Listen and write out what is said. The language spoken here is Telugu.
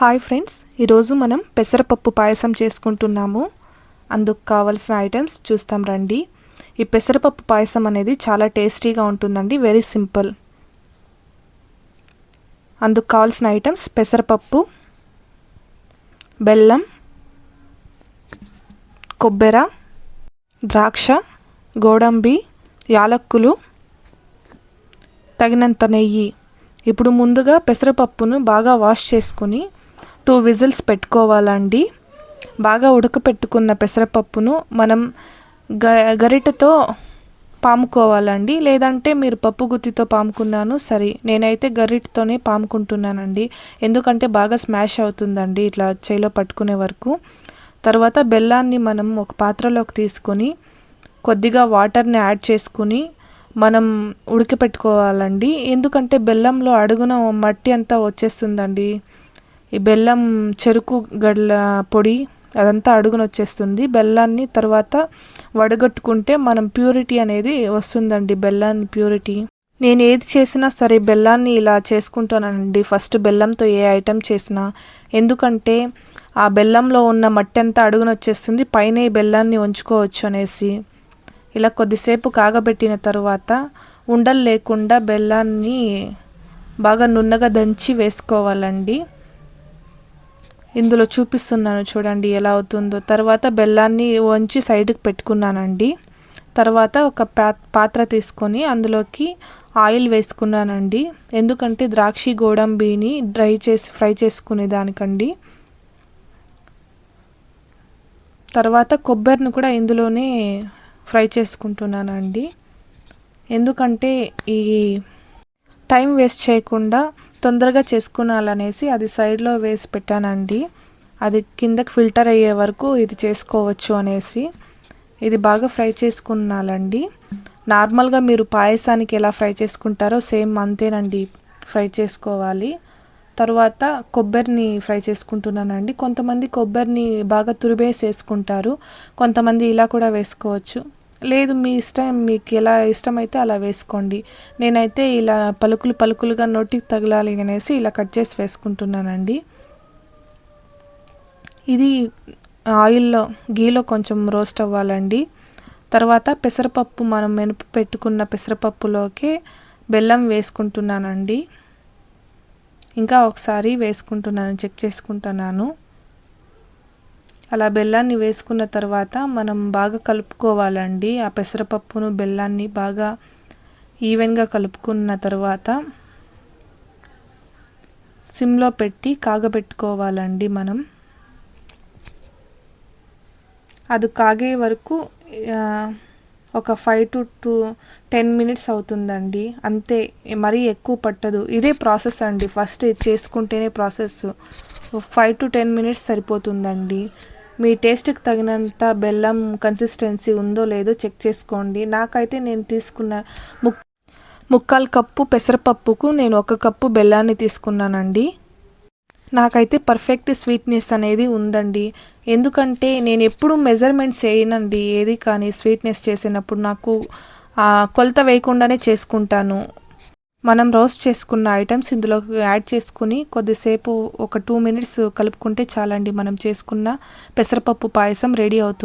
హాయ్ ఫ్రెండ్స్ ఈరోజు మనం పెసరపప్పు పాయసం చేసుకుంటున్నాము. అందుకు కావలసిన ఐటమ్స్ చూస్తాం రండి. ఈ పెసరపప్పు పాయసం అనేది చాలా టేస్టీగా ఉంటుందండి వెరీ సింపుల్. అందుకు కావాల్సిన ఐటమ్స్ పెసరపప్పు బెల్లం కొబ్బెర ద్రాక్ష గోడంబి యాలక్కులు తగినంత నెయ్యి. ఇప్పుడు ముందుగా పెసరపప్పును బాగా వాష్ చేసుకుని టూ విజిల్స్ పెట్టుకోవాలండి. బాగా ఉడకపెట్టుకున్న పెసరపప్పును మనం గ గరిటతో పాముకోవాలండి. లేదంటే మీరు పప్పు గుత్తితో పాముకున్నాను సరే. నేనైతే గరిటతోనే పాముకుంటున్నానండి. ఎందుకంటే బాగా స్మాష్ అవుతుందండి ఇట్లా చేయిలో పట్టుకునే వరకు. తర్వాత బెల్లాన్ని మనం ఒక పాత్రలోకి తీసుకొని కొద్దిగా వాటర్ని యాడ్ చేసుకుని మనం ఉడకపెట్టుకోవాలండి. ఎందుకంటే బెల్లంలో అడుగున మట్టి అంతా వచ్చేస్తుందండి. ఈ బెల్లం చెరుకు గడ్ల పొడి అదంతా అడుగున వచ్చేస్తుంది బెల్లాన్ని తర్వాత వడగట్టుకుంటే మనం ప్యూరిటీ అనేది వస్తుందండి బెల్లాన్ని ప్యూరిటీ. నేను ఏది చేసినా సరే బెల్లాన్ని ఇలా చేసుకుంటానండి. ఫస్ట్ బెల్లంతో ఏ ఐటెం చేసినా. ఎందుకంటే ఆ బెల్లంలో ఉన్న మట్టి అంతా అడుగున వచ్చేస్తుంది పైన ఈ బెల్లాన్ని ఉంచుకోవచ్చు అనేసి. ఇలా కొద్దిసేపు కాగబెట్టిన తర్వాత ఉండలు లేకుండా బెల్లాన్ని బాగా నున్నగా దంచి వేసుకోవాలండి. ఇందులో చూపిస్తున్నాను చూడండి ఎలా అవుతుందో. తర్వాత బెల్లాన్ని వంచి సైడ్కి పెట్టుకున్నానండి. తర్వాత ఒక పాత్ర తీసుకొని అందులోకి ఆయిల్ వేసుకున్నానండి. ఎందుకంటే ద్రాక్షి గోడంబిని డ్రై చేసి ఫ్రై చేసుకునే దానికండి. తర్వాత కొబ్బరిని కూడా ఇందులోనే ఫ్రై చేసుకుంటున్నానండి. ఎందుకంటే ఈ టైం వేస్ట్ చేయకుండా తొందరగా చేసుకునాలనేసి అది సైడ్లో వేసి పెట్టానండి. అది కిందకి ఫిల్టర్ అయ్యే వరకు ఇది చేసుకోవచ్చు అనేసి. ఇది బాగా ఫ్రై చేసుకున్నాలండి. నార్మల్గా మీరు పాయసానికి ఎలా ఫ్రై చేసుకుంటారో సేమ్ అంతేనండి. ఫ్రై చేసుకోవాలి. తర్వాత కొబ్బరిని ఫ్రై చేసుకుంటున్నానండి. కొంతమంది కొబ్బరిని బాగా తురిబేసి వేసుకుంటారు కొంతమంది ఇలా కూడా వేసుకోవచ్చు. లేదు మీ ఇష్టం మీకు ఎలా ఇష్టమైతే అలా వేసుకోండి. నేనైతే ఇలా పలుకులు పలుకులుగా నోటికి తగలాలి అనేసి ఇలా కట్ చేసి వేసుకుంటున్నానండి. ఇది ఆయిల్లో గీలో కొంచెం రోస్ట్ అవ్వాలండి. తర్వాత పెసరపప్పు మనం మెనుపు పెట్టుకున్న పెసరపప్పులోకి బెల్లం వేసుకుంటున్నానండి. ఇంకా ఒకసారి వేసుకుంటున్నాను చెక్ చేసుకుంటున్నాను. అలా బెల్లాన్ని వేసుకున్న తర్వాత మనం బాగా కలుపుకోవాలండి. ఆ పెసరపప్పును బెల్లాన్ని బాగా ఈవెన్గా కలుపుకున్న తర్వాత సిమ్లో పెట్టి కాగబెట్టుకోవాలండి మనం. అది కాగే వరకు ఒక five to to ten minutes అవుతుందండి. అంతే మరీ ఎక్కువ పట్టదు. ఇదే ప్రాసెస్ అండి. ఫస్ట్ చేసుకుంటేనే process five to ten minutes సరిపోతుందండి. మీ టేస్ట్కి తగినంత బెల్లం కన్సిస్టెన్సీ ఉందో లేదో చెక్ చేసుకోండి. నాకైతే నేను తీసుకున్న ముక్ ముక్కాలు కప్పు పెసరపప్పుకు నేను ఒక కప్పు బెల్లాన్ని తీసుకున్నానండి. నాకైతే పర్ఫెక్ట్ స్వీట్నెస్ అనేది ఉందండి. ఎందుకంటే నేను ఎప్పుడు మెజర్మెంట్స్ చేయనండి ఏది కానీ స్వీట్నెస్ చేసినప్పుడు నాకు కొలత వేయకుండానే చేసుకుంటాను. మనం రోస్ట్ చేసుకున్న ఐటమ్స్ ఇందులో యాడ్ చేసుకుని కొద్దిసేపు ఒక టూ మినిట్స్ కలుపుకుంటే చాలండి. మనం చేసుకున్న పెసరపప్పు పాయసం రెడీ అవుతుంది.